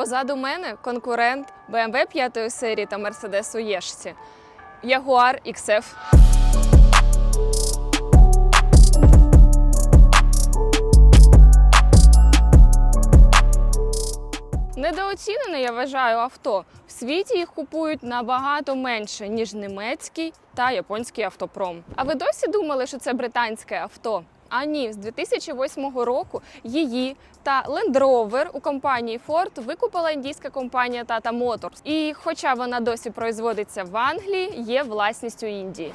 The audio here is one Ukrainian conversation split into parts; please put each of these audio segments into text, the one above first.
Позаду мене конкурент BMW 5 серії та Mercedes у Єшці. Jaguar XF. Недооцінене, я вважаю, авто. В світі їх купують набагато менше, ніж німецький та японський автопром. А ви досі думали, що це британське авто? А ні, з 2008 року її та Land Rover у компанії Ford викупила індійська компанія Tata Motors. І хоча вона досі производиться в Англії, є власністю Індії.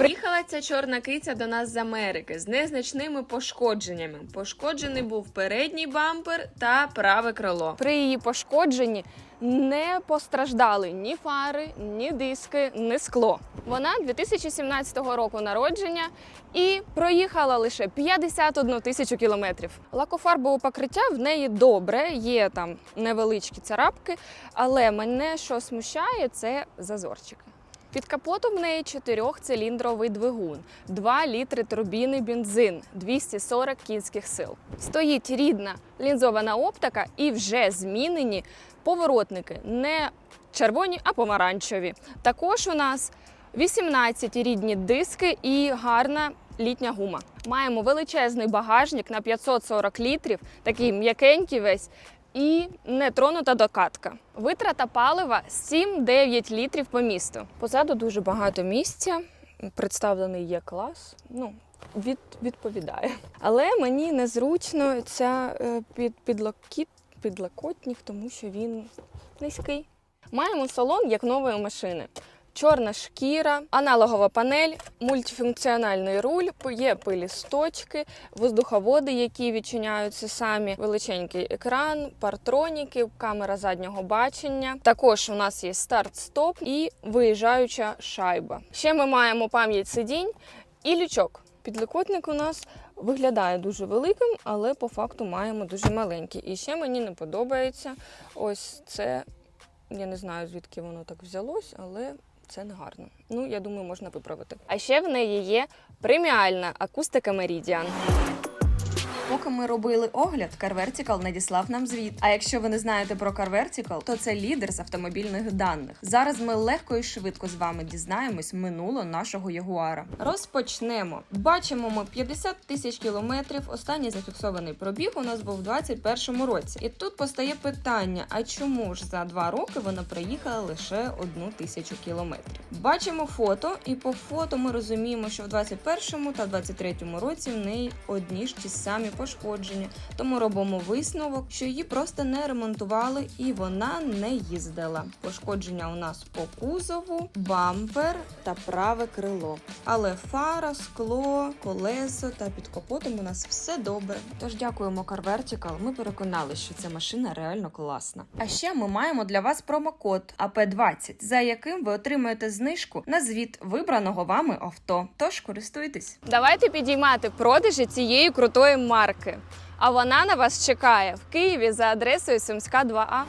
Приїхала ця чорна киця до нас з Америки з незначними пошкодженнями. Пошкоджений був передній бампер та праве крило. При її пошкодженні не постраждали ні фари, ні диски, ні скло. Вона 2017 року народження і проїхала лише 51 тисячу кілометрів. Лакофарбове покриття в неї добре, є там невеличкі царапки, але мене що смущає, це зазорчики. Під капотом в неї чотирьохциліндровий двигун, 2 літри турбіни бензин, 240 кінських сил. Стоїть рідна лінзована оптика і вже змінені поворотники, не червоні, а помаранчеві. Також у нас 18 рідні диски і гарна літня гума. Маємо величезний багажник на 540 літрів, такий м'якенький весь. І не тронута докатка. Витрата палива 7-9 літрів по місту. Позаду дуже багато місця. Представлений є клас. Ну, від, відповідає. Але мені незручно ця е, під, підлокіт, підлокотник, тому що він низький. Маємо салон як нової машини. Чорна шкіра, аналогова панель, мультифункціональний руль, є пилісточки, воздуховоди, які відчиняються самі, величенький екран, партроніки, камера заднього бачення. Також у нас є старт-стоп і виїжджаюча шайба. Ще ми маємо пам'ять сидінь і лючок. Підлокотник у нас виглядає дуже великим, але по факту маємо дуже маленький. І ще мені не подобається ось це. Я не знаю, звідки воно так взялось, але це не гарно. Ну, я думаю, можна виправити. А ще в неї є преміальна акустика Meridian. Поки ми робили огляд, CarVertical надіслав нам звіт. А якщо ви не знаєте про CarVertical, то це лідер з автомобільних даних. Зараз ми легко і швидко з вами дізнаємось минуло нашого Ягуара. Розпочнемо. Бачимо ми 50 тисяч кілометрів. Останній зафіксований пробіг у нас був у 2021 році. І тут постає питання: а чому ж за два роки вона проїхала лише одну тисячу кілометрів? Бачимо фото, і по фото ми розуміємо, що в 2021 та 2023 році в неї одні ж ті самі пошкодження. Тому робимо висновок, що її просто не ремонтували і вона не їздила. Пошкодження у нас по кузову, бампер та праве крило. Але фара, скло, колесо та під капотом у нас все добре. Тож дякуємо CarVertical. Ми переконали, що ця машина реально класна. А ще ми маємо для вас промокод АП20, за яким ви отримаєте знижку на звіт вибраного вами авто. Тож користуйтесь. Давайте підіймати продажі цієї крутої марки. А вона на вас чекає в Києві за адресою Сумська 2А.